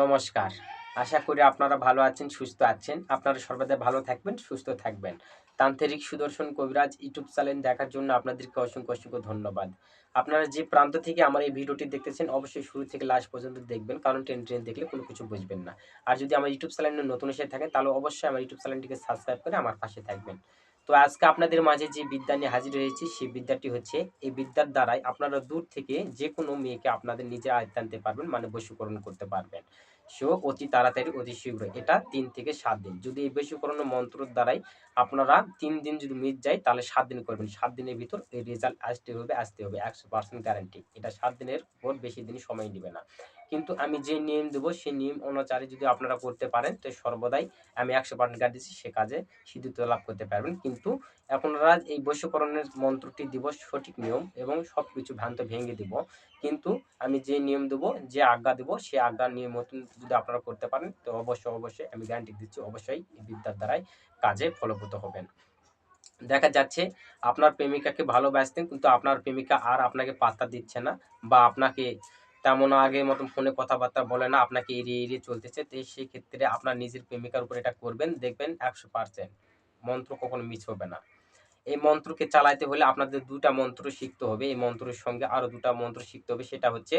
নমস্কার। আশা করি আপনারা ভালো আছেন, সুস্থ আছেন। আপনারা সর্বদা ভালো থাকবেন, সুস্থ থাকবেন। তান্ত্রিক সুদর্শন কবিরাজ ইউটিউব চ্যানেল দেখার জন্য আপনাদেরকে অসংখ্য অসংখ্য ধন্যবাদ। আপনারা যে প্রান্ত থেকে আমার এই ভিডিওটি দেখতেছেন, অবশ্যই শুরু থেকে লাস্ট পর্যন্ত দেখবেন, কারণ ট্রেন ট্রেন দেখলে কোনো কিছু বুঝবেন না। আর যদি আমার ইউটিউব চ্যানেলে নতুন এসে থাকেন, তাহলে অবশ্যই আমার ইউটিউব চ্যানেলটিকে সাবস্ক্রাইব করে আমার পাশে থাকবেন। তো আজকে আপনাদের মাঝে যে বিদ্যা নিয়ে হাজির হয়েছি, সেই বিদ্যাটি হচ্ছে, এই বিদ্যার দ্বারাই আপনারা দূর থেকে যে কোনো মেয়েকে আপনাদের নিজে আয়ত্তে আনতে পারবেন মানে বশীকরণ করতে পারবেন। সেও অতি তাড়াতাড়ি, অতি শীঘ্র এটা তিন থেকে সাত দিন। যদি এই বশীকরণ মন্ত্রের দ্বারাই আপনারা তিন দিন যদি মিট যায়, তাহলে সাত দিন করবেন। সাত দিনের ভিতর এই রেজাল্ট আসতে হবে আসতে হবে। একশো পার্সেন্ট গ্যারান্টি এটা সাত দিনের পর বেশি দিন সময় নেবে না। কিন্তু আমি যে নিয়ম দেবো, সেই নিয়ম অনুসারে যদি আপনারা করতে পারেন, তো সর্বদাই আমি একশো পার্সেন্ট গ্যারান্টি দিচ্ছি সে কাজে সিদ্ধত লাভ করতে পারবেন। কিন্তু আপনারা এই বৈশ্যকরণের মন্ত্রটি দিব, সঠিক নিয়ম এবং সব কিছু ভ্রান্ত ভেঙে দিব। কিন্তু আমি যে নিয়ম দেবো, যে আজ্ঞা দেবো সেই আজ্ঞা নিয়ম যদি আপনারা করতে পারেন, তো অবশ্যই অবশ্যই আমি গ্যারান্টি দিচ্ছি, অবশ্যই এই বিদ্যার দ্বারাই কাজে ফলপ্রদ হবেন। দেখা যাচ্ছে আপনার প্রেমিকাকে ভালোবাসতেন, কিন্তু আপনার প্রেমিকা আর আপনাকে পাত্তা দিচ্ছে না বা আপনাকে তেমন আগের মতন ফোনে কথাবার্তা বলে না, আপনাকে এড়িয়ে এড়িয়ে চলতেছে। তো সেই ক্ষেত্রে আপনার নিজের প্রেমিকার উপর এটা করবেন, দেখবেন একশো পার্সেন্ট মন্ত্র কখনো মিস হবে না। এই মন্ত্রকে চালাইতে হলে আপনাদের দুটা মন্ত্র শিখতে হবে। এই মন্ত্রের সঙ্গে আরও দুটা মন্ত্র শিখতে হবে, সেটা হচ্ছে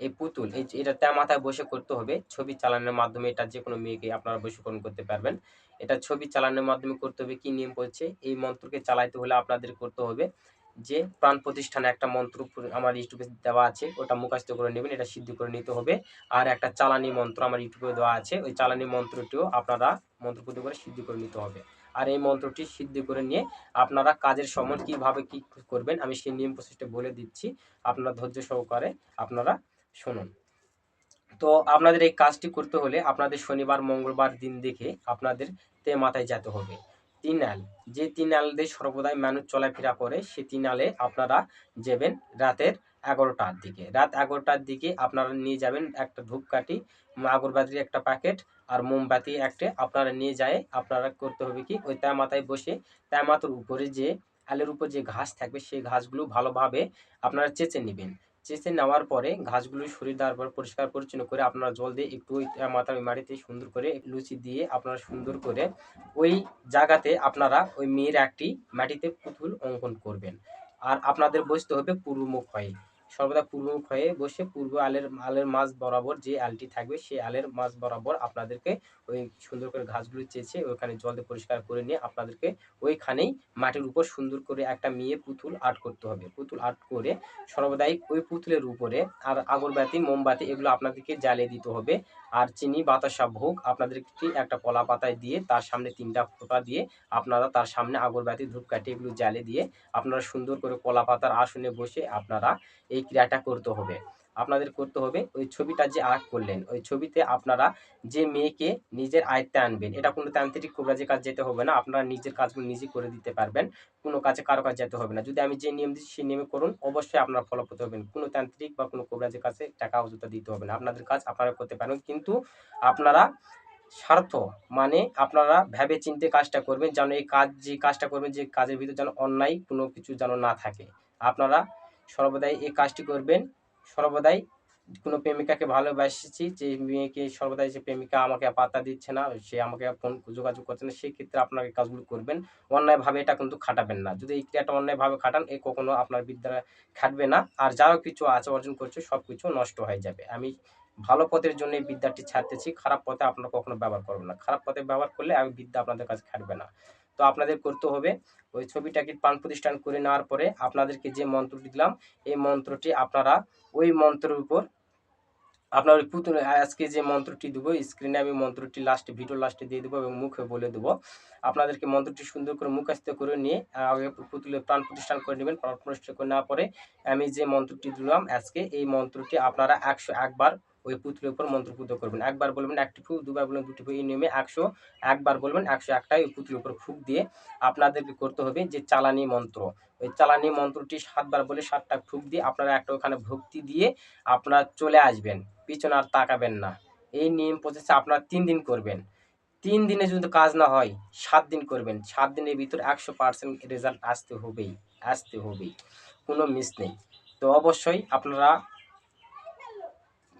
এই পুতুল। এই এটা তা মাথায় বসে করতে হবে। ছবি চালানোর মাধ্যমে এটা যে কোনো মেয়েকে আপনারা বশীকরণ করতে পারবেন। এটা ছবি চালানোর মাধ্যমে করতে হবে, কি নিয়ম বলছে এই মন্ত্রকে চালাইতে হলে আপনাদের করতে হবে যে প্রাণ প্রতিষ্ঠানে একটা মন্ত্র আমার ইউটিউবে দেওয়া আছে, ওটা মুখাস্ত করে নেবেন, এটা সিদ্ধ করে নিতে হবে। আর একটা চালানি মন্ত্র আমার ইউটিউবে দেওয়া আছে, ওই চালানি মন্ত্রটিও আপনারা মন্ত্রপুত করে সিদ্ধ করে নিতে হবে। আর এই মন্ত্রটি সিদ্ধ করে নিয়ে আপনারা কাজের সময় কীভাবে কি করবেন, আমি সেই নিয়ম প্রসেসটা বলে দিচ্ছি। আপনারা ধৈর্য সহকারে আপনারা শুনুন। তো আপনাদের এই কাজটি করতে হলে আপনাদের শনিবার, মঙ্গলবার দিন দেখে আপনাদের তে মাথায় যেতে হবে। তিনাল যে তিনাল দিয়ে সর্বদাই মানুষ চলাফেরা করে, সে তিনালে আপনারা যাবেন রাতের এগারোটার দিকে। রাত এগারোটার দিকে আপনারা নিয়ে যাবেন একটা ধূপকাঠি আগরবাতির একটা প্যাকেট আর মোমবাতি একটা। আপনারা নিয়ে যায়, আপনারা করতে হবে কি, ওই মাথায় বসে মাথার উপরে যে আলের উপর যে ঘাস থাকবে, সেই ঘাসগুলো ভালোভাবে আপনারা চেঁচে নেবেন। চেঁচে নেওয়ার পরে ঘাসগুলো শরীর দেওয়ার পর পরিষ্কার পরিচ্ছন্ন করে আপনারা জল দিয়ে একটু ওই মাথার মাটিতে সুন্দর করে লুচি দিয়ে আপনারা সুন্দর করে ওই জায়গাতে আপনারা ওই মেয়ের একটি মাটিতে পুতুল অঙ্কন করবেন। আর আপনাদের বসতে হবে পূর্বমুখ হয়ে। সর্বদা পূর্বমুখ হয়ে বসে পূর্ব আলের আলের মাছ বরাবর যে আলটি থাকবে, সেই আলের মাছ বরাবর আপনাদেরকে ওই সুন্দর করে ঘাসগুলো চেয়েছে ওইখানে জল দিয়ে পরিষ্কার করে নিয়ে আপনাদেরকে ওইখানেই মাটির উপর সুন্দর করে একটা মেয়ে পুতুল আর্ট করতে হবে। পুতুল আর্ট করে সর্বদাই ওই পুতুলের উপরে আর আগরবাতি, মোমবাতি এগুলো আপনাদেরকে জ্বালিয়ে দিতে হবে। আর চিনি, বাতাসা ভোগ আপনাদেরকে একটা কলা পাতায় দিয়ে তার সামনে তিনটা ফোঁটা দিয়ে আপনারা তার সামনে আগরবাতি, ধূপকাঠি এগুলো জ্বালিয়ে দিয়ে আপনারা সুন্দর করে কলা পাতার আসনে বসে আপনারা এই ক্রিয়াটা করতে হবে। আপনাদের করতে হবে ওই ছবিটা যে আর্ট করলেন, ওই ছবিতে আপনারা যে মেয়েকে নিজের আয়ত্তে আনবেন, এটা কোনো তান্ত্রিক কবিরাজের কাজ যেতে হবে না, আপনারা নিজের কাজগুলো নিজে করে দিতে পারবেন, কোনো কাজে কারও কাজ যেতে হবে না। যদি আমি যে নিয়ম দিচ্ছি, সেই নিয়মে করুন, অবশ্যই আপনারা ফলপ্রদ হবেন। কোনো তান্ত্রিক বা কোনো কবিরাজের কাছে টাকা অযথা দিতে হবে না। আপনাদের কাজ আপনারা করতে পারেন, কিন্তু আপনারা স্বার্থ মানে আপনারা ভেবে চিনতে কাজটা করবেন, যেন এই কাজ, যে কাজটা করবেন, যে কাজের ভিতরে যেন অন্যায় কোনো কিছু যেন না থাকে। আপনারা সর্বদাই এই কাজটি করবেন। সর্বদাই কোনো প্রেমিকাকে ভালোবাসছি, যে মেয়েকে সর্বদাই যে প্রেমিকা আমাকে পাত্তা দিচ্ছে না, সে আমাকে ফোন যোগাযোগ করছে না, সেই ক্ষেত্রে আপনার এই কাজগুলো করবেন। অন্যায়ভাবে এটা কিন্তু খাটাবেন না। যদি এই ক্রিয়াটা অন্যায়ভাবে খাটান, এ কখনো আপনার বিদ্যা খাটবে না। আর যারা কিছু আছে অর্জন করছে, সব কিছু নষ্ট হয়ে যাবে। আমি ভালো পথের জন্য এই বিদ্যাটি ছাড়তেছি, খারাপ পথে আপনারা কখনো ব্যবহার করবেন না। খারাপ পথে ব্যবহার করলে আমি বিদ্যা আপনাদের কাছে খাটবে না। তো আপনাদের করতে হবে। ওই ছবিটাকে প্রাণ প্রতিষ্ঠান করে নেওয়ার পরে আপনাদেরকে যে মন্ত্রটি দিলাম, এই মন্ত্রটি আপনারা ওই মন্ত্রের উপর আপনার ওই পুতুল, আজকে যে মন্ত্রটি দেবো স্ক্রিনে আমি মন্ত্রটি লাস্টে ভিডিও লাস্টে দিয়ে দেবো এবং মুখে বলে দেবো। আপনাদেরকে মন্ত্রটি সুন্দর করে মুখাস্ত করে নিয়ে পুতুলের প্রাণ প্রতিষ্ঠান করে নেবেন, প্রাণ প্রতিষ্ঠান করে নেওয়ার পরে আমি যে মন্ত্রটি দিলাম, আজকে এই মন্ত্রটি আপনারা একশো একবার ওই পুতুলের উপর মন্ত্রপুত করবেন। একবার বলবেন, একটি ফুক দুবার বলবেন, দুটি ফুক এই নিয়মে একশো, একবার বলবেন, একশো একটাই ওই পুতুলের উপর ফুক দিয়ে আপনাদেরকে করতে হবে যে চালানি মন্ত্র। ওই চালানি মন্ত্রটি সাতবার বলে সাতটা ফুক দিয়ে আপনারা একটা ওখানে ভক্তি দিয়ে আপনারা চলে আসবেন, পিছনে আর তাকাবেন না। এই নিয়ম প্রসেসে আপনারা তিন দিন করবেন। তিন দিনে যদি কাজ না হয়, সাত দিন করবেন। সাত দিনের ভিতর একশো পার্সেন্ট রেজাল্ট আসতে হবেই আসতে হবেই। কোনো মিস নেই। তো অবশ্যই আপনারা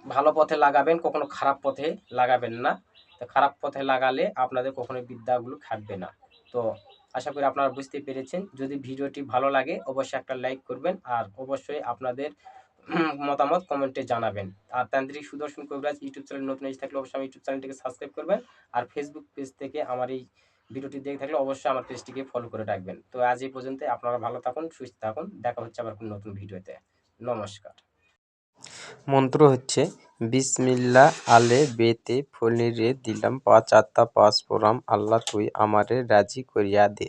ভালো পথে লাগাবেন, কখনো খারাপ পথে লাগাবেন না। তো খারাপ পথে লাগালে আপনাদের কখনো বিদ্যাগুলো খাটবে না। তো আশা করি আপনারা বুঝতে পেরেছেন। যদি ভিডিওটি ভালো লাগে, অবশ্যই একটা লাইক করবেন আর অবশ্যই আপনাদের মতামত কমেন্টে জানাবেন। আর তান্ত্রিক সুদর্শন কবিরাজ ইউটিউব চ্যানেল নতুন এসে থাকলে অবশ্যই আমার ইউটিউব চ্যানেলটিকে সাবস্ক্রাইব করবেন আর ফেসবুক পেজ থেকে আমার এই ভিডিওটি দেখে থাকলে অবশ্যই আমার পেজটিকে ফলো করে রাখবেন। তো আজ এই পর্যন্ত আপনারা ভালো থাকুন, সুস্থ থাকুন। দেখা হচ্ছে আবার কোনো নতুন ভিডিওতে। নমস্কার। মন্ত্র হচ্ছে, বিসমিল্লা আলে বেতে ফলিরে দিলাম পাঁচ আত্মা পাঁচ পোরাম আল্লাহ তুই আমারে রাজি করিয়া দে।